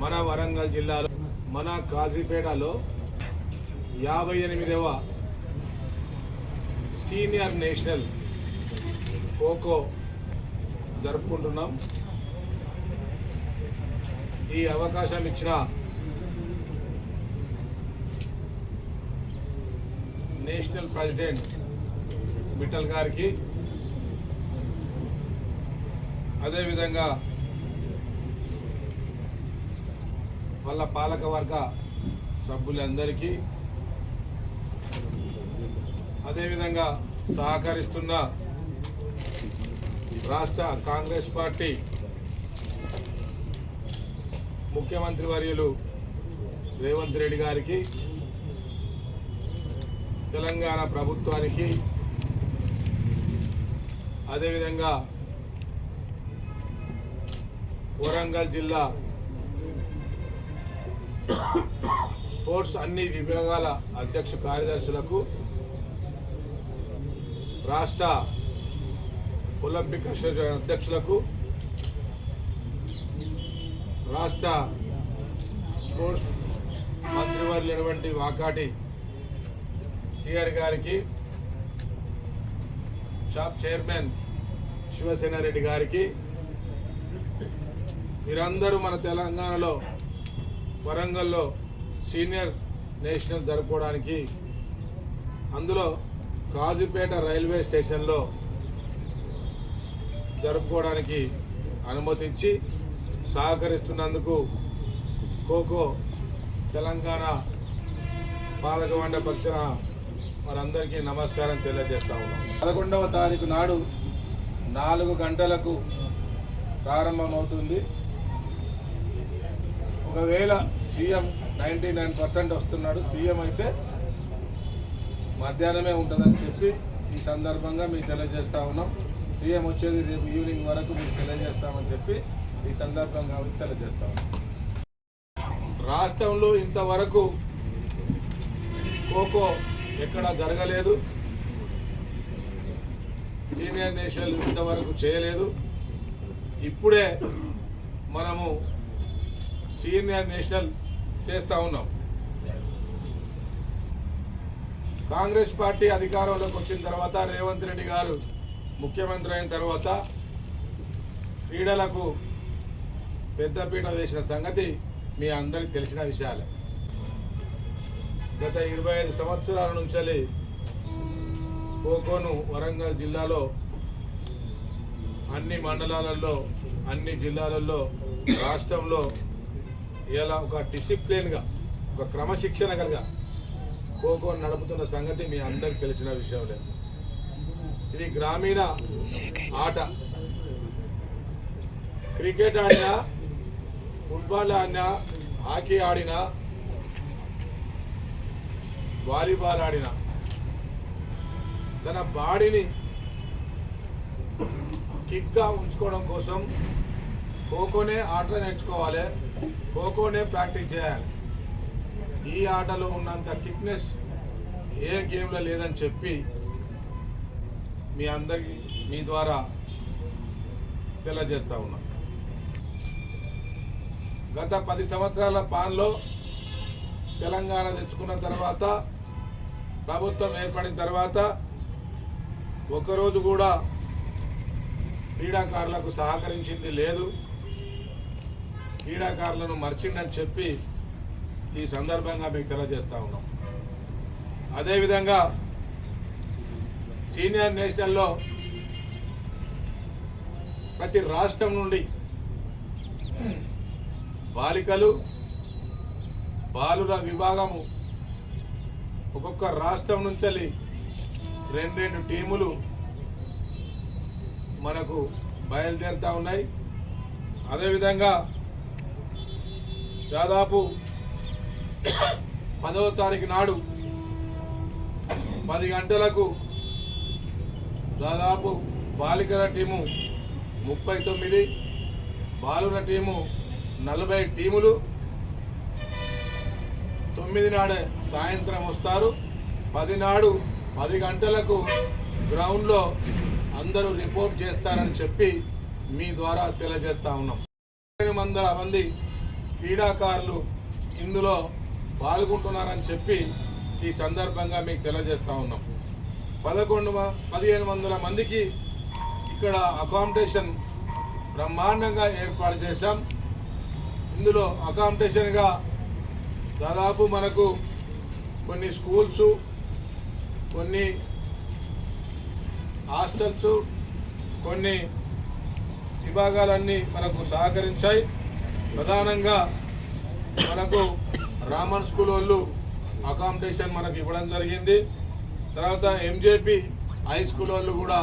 మన వరంగల్ జిల్లాలో మన కాజీపేటలో యాభై ఎనిమిదవ సీనియర్ నేషనల్ ఖోఖో జరుపుకుంటున్నాం. ఈ అవకాశం ఇచ్చిన నేషనల్ ప్రెసిడెంట్ మిట్టల్ గారికి అదేవిధంగా వాళ్ళ పాలక వర్గ సభ్యులందరికీ అదేవిధంగా సహకరిస్తున్న రాష్ట్ర కాంగ్రెస్ పార్టీ ముఖ్యమంత్రి వర్యులు రేవంత్ రెడ్డి గారికి తెలంగాణ ప్రభుత్వానికి అదేవిధంగా వరంగల్ జిల్లా స్పోర్ట్స్ అన్ని విభాగాల అధ్యక్ష కార్యదర్శులకు రాష్ట్ర ఒలింపిక్ అసోసియేషన్ అధ్యక్షులకు రాష్ట్ర స్పోర్ట్స్ మంత్రివర్యులైనటువంటి వాకాటి సిఆర్ గారికి షాప్ చైర్మన్ శివసేన రెడ్డి గారికి మీరందరూ మన తెలంగాణలో వరంగల్లో సీనియర్ నేషనల్ జరుపుకోవడానికి అందులో కాజుపేట రైల్వే స్టేషన్లో జరుపుకోవడానికి అనుమతించి సహకరిస్తున్నందుకు ఖోఖో తెలంగాణ పాలకమండ పక్షాన వారందరికీ నమస్కారం తెలియజేస్తా ఉన్నాం. పదకొండవ తారీఖు నాడు నాలుగు గంటలకు ప్రారంభమవుతుంది. ఒకవేళ సీఎం నైంటీ నైన్ పర్సెంట్ వస్తున్నాడు సీఎం అయితే మధ్యాహ్నమే ఉంటుందని చెప్పి ఈ సందర్భంగా మీకు తెలియజేస్తా ఉన్నాం. సీఎం వచ్చేది రేపు ఈవినింగ్ వరకు మీకు తెలియజేస్తామని చెప్పి ఈ సందర్భంగా తెలియజేస్తా ఉన్నాం. రాష్ట్రంలో ఇంతవరకు ఖోఖో ఎక్కడ జరగలేదు. సీనియర్ నేషనల్ ఇంతవరకు చేయలేదు. ఇప్పుడే మనము సీనియర్ నేషనల్ చేస్తూ ఉన్నాం. కాంగ్రెస్ పార్టీ అధికారంలోకి వచ్చిన తర్వాత రేవంత్ రెడ్డి గారు ముఖ్యమంత్రి అయిన తర్వాత క్రీడలకు పెద్దపీట వేసిన సంగతి మీ అందరికి తెలిసిన విషయాలే. గత ఇరవై ఐదు సంవత్సరాల నుంచి ఖోఖోను వరంగల్ జిల్లాలో అన్ని మండలాలలో అన్ని జిల్లాలలో రాష్ట్రంలో ఇలా ఒక డిసిప్లిన్గా ఒక క్రమశిక్షణ కలిగా ఖోఖో నడుపుతున్న సంగతి మీ అందరికి తెలిసిన విషయంలే ఇది గ్రామీణ ఆట. క్రికెట్ ఆడినా ఫుట్బాల్ ఆడినా హాకీ ఆడినా వాలీబాల్ ఆడినా తన బాడీని కిక్గా ఉంచుకోవడం కోసం ఖోఖోనే ఆట నేర్చుకోవాలి. ఖోఖోనే ప్రాక్టీస్ చేయాలి. ఈ ఆటలో ఉన్నంత కిక్నెస్ ఏ గేమ్లో లేదని చెప్పి మీ అందరికీ మీ ద్వారా తెలియజేస్తా ఉన్నా. గత పది సంవత్సరాల పాన్లో తెలంగాణ తెచ్చుకున్న తర్వాత ప్రభుత్వం ఏర్పడిన తర్వాత ఒకరోజు కూడా క్రీడాకారులకు సహకరించింది లేదు. క్రీడాకారులను మర్చిండని చెప్పి ఈ సందర్భంగా మీకు తెలియజేస్తా ఉన్నాం. అదేవిధంగా సీనియర్ నేషనల్లో ప్రతి రాష్ట్రం నుండి బాలికలు బాలుర విభాగము ఒక్కొక్క రాష్ట్రం నుంచి రెండు రెండు టీములు మనకు బయలుదేరుతూ ఉన్నాయి. అదేవిధంగా దాదాపు పదవ తారీఖు నాడు పది గంటలకు దాదాపు బాలికల టీము ముప్పై తొమ్మిది బాలుర టీము నలభై టీములు. తొమ్మిది నాడే సాయంత్రం వస్తారు. పది నాడు పది గంటలకు గ్రౌండ్లో అందరూ రిపోర్ట్ చేస్తారని చెప్పి మీ ద్వారా తెలియజేస్తా ఉన్నాం. పదిహేను వందల మంది క్రీడాకారులు ఇందులో పాల్గొంటున్నారని చెప్పి ఈ సందర్భంగా మీకు తెలియజేస్తా ఉన్నాం. పదకొండు పదిహేను వందల మందికి ఇక్కడ అకామిడేషన్ బ్రహ్మాండంగా ఏర్పాటు చేశాం. ఇందులో అకామిడేషన్గా దాదాపు మనకు కొన్ని స్కూల్స్ కొన్ని హాస్టల్స్ కొన్ని విభాగాలన్నీ మనకు సహకరించాయి. ప్రధానంగా మనకు రామన్ స్కూల్ వాళ్ళు అకామిడేషన్ మనకు ఇవ్వడం జరిగింది. తర్వాత ఎంజేపీ హై స్కూల్ వాళ్ళు కూడా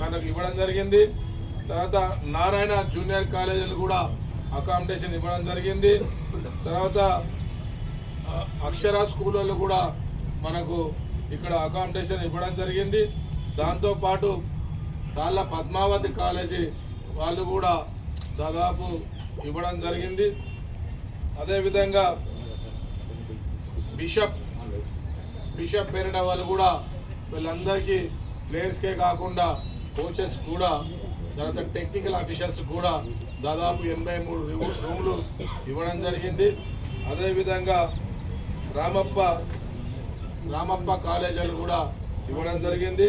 మనకు ఇవ్వడం జరిగింది. తర్వాత నారాయణ జూనియర్ కాలేజీలు కూడా అకామిడేషన్ ఇవ్వడం జరిగింది. తర్వాత అక్షర స్కూల్ వాళ్ళు కూడా మనకు ఇక్కడ అకామిడేషన్ ఇవ్వడం జరిగింది. దాంతోపాటు తాళ్ళ పద్మావతి కాలేజీ వాళ్ళు కూడా దాదాపు ఇవ్వడం జరిగింది. అదేవిధంగా బిషప్ బిషప్ పేరిట వాళ్ళు కూడా వీళ్ళందరికీ ప్లేయర్స్కే కాకుండా కోచెస్ కూడా తర్వాత టెక్నికల్ ఆఫీసర్స్ కూడా దాదాపు ఎనభై మూడు రూములు ఇవ్వడం జరిగింది. అదేవిధంగా రామప్ప రామప్ప కాలేజీలు కూడా ఇవ్వడం జరిగింది.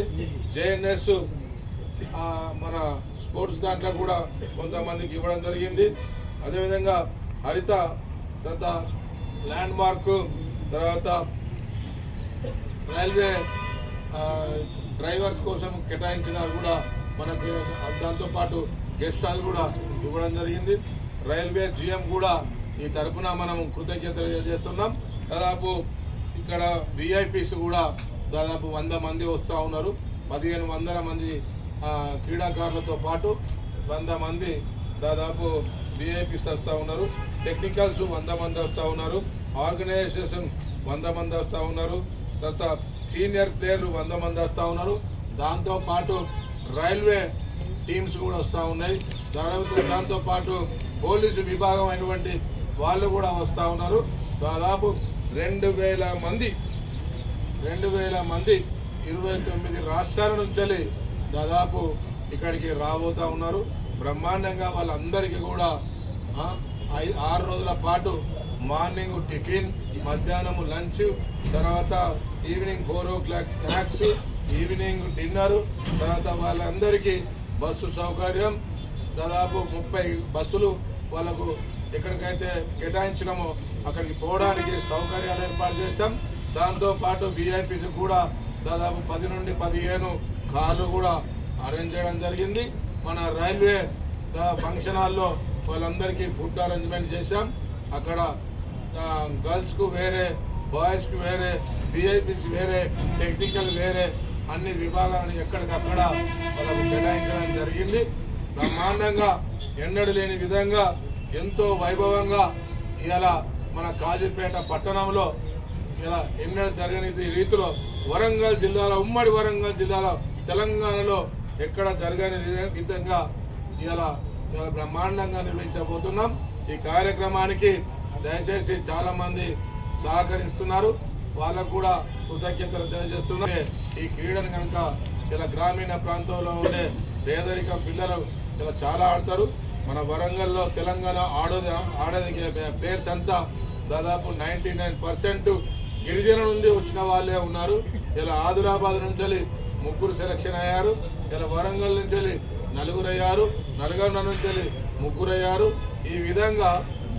జేఎన్ఎస్ మన స్పోర్ట్స్ దాంట్లో కూడా కొంతమందికి ఇవ్వడం జరిగింది. అదేవిధంగా హరిత తర్వాత ల్యాండ్ మార్క్ తర్వాత రైల్వే డ్రైవర్స్ కోసం కేటాయించినా కూడా మనకు దాంతోపాటు గెస్ట్ హాల్ కూడా ఇవ్వడం జరిగింది. రైల్వే జిఎం కూడా ఈ తరఫున మనం కృతజ్ఞతలు చేస్తున్నాం దాదాపు ఇక్కడ విఐపీస్ కూడా దాదాపు వంద మంది వస్తూ ఉన్నారు. పదిహేను వందల మంది క్రీడాకారులతో పాటు వంద మంది దాదాపు విఐపీస్ వస్తూ ఉన్నారు. టెక్నికల్స్ వంద మంది వస్తూ ఉన్నారు. ఆర్గనైజేషన్ వంద మంది వస్తూ ఉన్నారు. తర్వాత సీనియర్ ప్లేయర్లు వంద మంది వస్తూ ఉన్నారు. దాంతో పాటు రైల్వే టీమ్స్ కూడా వస్తూ ఉన్నాయి. దాదాపు దాంతోపాటు పోలీసు విభాగం అయినటువంటి వాళ్ళు కూడా వస్తూ ఉన్నారు. దాదాపు రెండు వేల మంది రెండు వేల మంది ఇరవై తొమ్మిది రాష్ట్రాల నుంచి దాదాపు ఇక్కడికి రాబోతా ఉన్నారు. బ్రహ్మాండంగా వాళ్ళందరికీ కూడా ఆరు రోజుల పాటు మార్నింగ్ టిఫిన్ మధ్యాహ్నం లంచ్ తర్వాత evening four o'clock snacks evening dinner తర్వాత వాళ్ళందరికీ బస్సు సౌకర్యం. దాదాపు ముప్పై బస్సులు వాళ్ళకు ఎక్కడికైతే కేటాయించినామో అక్కడికి పోవడానికి సౌకర్యాలు ఏర్పాటు చేస్తాం దాంతో పాటు విఐపీస్ కూడా దాదాపు పది నుండి పదిహేను కార్లు కూడా అరేంజ్ చేయడం జరిగింది. మన రైల్వే ఫంక్షన్ హాల్లో వాళ్ళందరికీ ఫుడ్ అరేంజ్మెంట్ చేశాం. అక్కడ గర్ల్స్కు వేరే బాయ్స్కి వేరే బీఐపీస్ వేరే టెక్నికల్ వేరే అన్ని విభాగాలను ఎక్కడికక్కడ వాళ్ళకు కేటాయించడం జరిగింది. బ్రహ్మాండంగా ఎన్నడు లేని విధంగా ఎంతో వైభవంగా ఇలా మన కాజీపేట పట్టణంలో ఇలా ఎన్నడూ జరగని రీతిలో వరంగల్ జిల్లాలో ఉమ్మడి వరంగల్ జిల్లాలో తెలంగాణలో ఎక్కడ జరగని విధంగా ఇలా ఇలా బ్రహ్మాండంగా నిర్వహించబోతున్నాం. ఈ కార్యక్రమానికి దయచేసి చాలా మంది సహకరిస్తున్నారు. వాళ్ళకు కూడా కృతజ్ఞతలు తెలియజేస్తున్నారు ఈ క్రీడను కనుక ఇలా గ్రామీణ ప్రాంతంలో ఉండే పేదరిక పిల్లలు ఇలా చాలా ఆడతారు. మన వరంగల్లో తెలంగాణ ఆడోది ఆడేది ప్లేయర్స్ అంతా దాదాపు నైంటీ నైన్ పర్సెంట్ గిరిజన నుండి వచ్చిన వాళ్ళే ఉన్నారు. ఇలా ఆదిలాబాద్ నుంచి వెళ్ళి ముగ్గురు సెలక్షన్ అయ్యారు. ఇలా వరంగల్ నుంచి వెళ్ళి నలుగురు అయ్యారు నల్గొండ నుంచి వెళ్ళి ముగ్గురు అయ్యారు ఈ విధంగా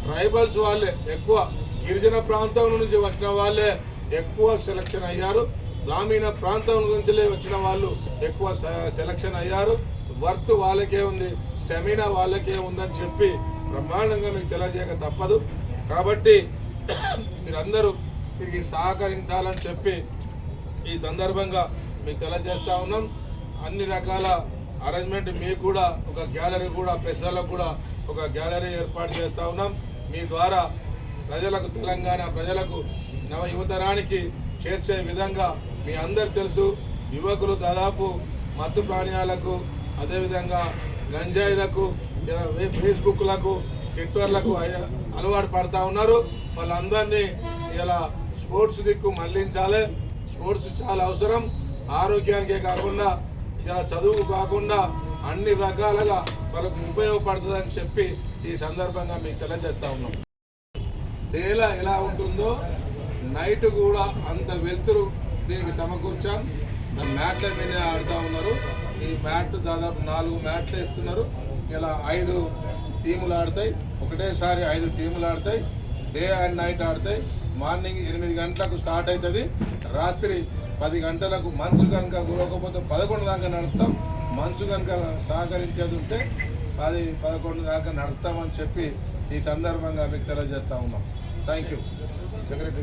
ట్రైబల్స్ వాళ్ళే ఎక్కువ గిరిజన ప్రాంతం నుంచి వచ్చిన వాళ్ళే ఎక్కువ సెలక్షన్ అయ్యారు. గ్రామీణ ప్రాంతం నుంచి వచ్చిన వాళ్ళు ఎక్కువ సె- సెలక్షన్ అయ్యారు. వర్త్ వాళ్ళకే ఉంది స్టెమినా వాళ్ళకే ఉందని చెప్పి బ్రహ్మాండంగా మీకు తెలియజేయక తప్పదు. కాబట్టి మీరందరూ తిరిగి సహకరించాలని చెప్పి ఈ సందర్భంగా మీకు తెలియజేస్తా ఉన్నాం. అన్ని రకాల అరేంజ్మెంట్ మీకు కూడా ఒక గ్యాలరీ కూడా ప్రజలకు కూడా ఒక గ్యాలరీ ఏర్పాటు చేస్తూ ఉన్నాం. మీ ద్వారా ప్రజలకు తెలంగాణ ప్రజలకు నవ యువతరానికి చేర్చే విధంగా మీ అందరు తెలుసు. యువకులు దాదాపు మత్తు పానీయాలకు అదేవిధంగా గంజాయిలకు ఫేస్బుక్లకు ట్విట్టర్లకు అలవాటు పడతా ఉన్నారు. వాళ్ళందరినీ ఇలా స్పోర్ట్స్ దిక్కు మళ్ళించాలి. స్పోర్ట్స్ చాలా అవసరం. ఆరోగ్యానికే కాకుండా ఇలా చదువు కాకుండా అన్ని రకాలుగా వాళ్ళకు ఉపయోగపడుతుందని చెప్పి ఈ సందర్భంగా మీకు తెలియజేస్తా ఉన్నాం. నేల ఎలా ఉంటుందో నైట్ కూడా అంత వెలుతురు దీనికి సమకూర్చాం. దాని మ్యాట్ల మీద ఆడుతూ ఉన్నారు. ఈ మ్యాట్ దాదాపు నాలుగు మ్యాట్లు వేస్తున్నారు. ఇలా ఐదు టీములు ఆడతాయి. ఒకటేసారి ఐదు టీములు ఆడతాయి. డే అండ్ నైట్ ఆడతాయి. మార్నింగ్ ఎనిమిది గంటలకు స్టార్ట్ అవుతుంది. రాత్రి పది గంటలకు మంచు కనుక కూడకపోతే పదకొండు దాకా నడుపుతాం. మంచు కనుక సహకరించేది ఉంటే పది పదకొండు దాకా నడుస్తామని చెప్పి ఈ సందర్భంగా మీకు తెలియజేస్తా ఉన్నాం. Thank you secretary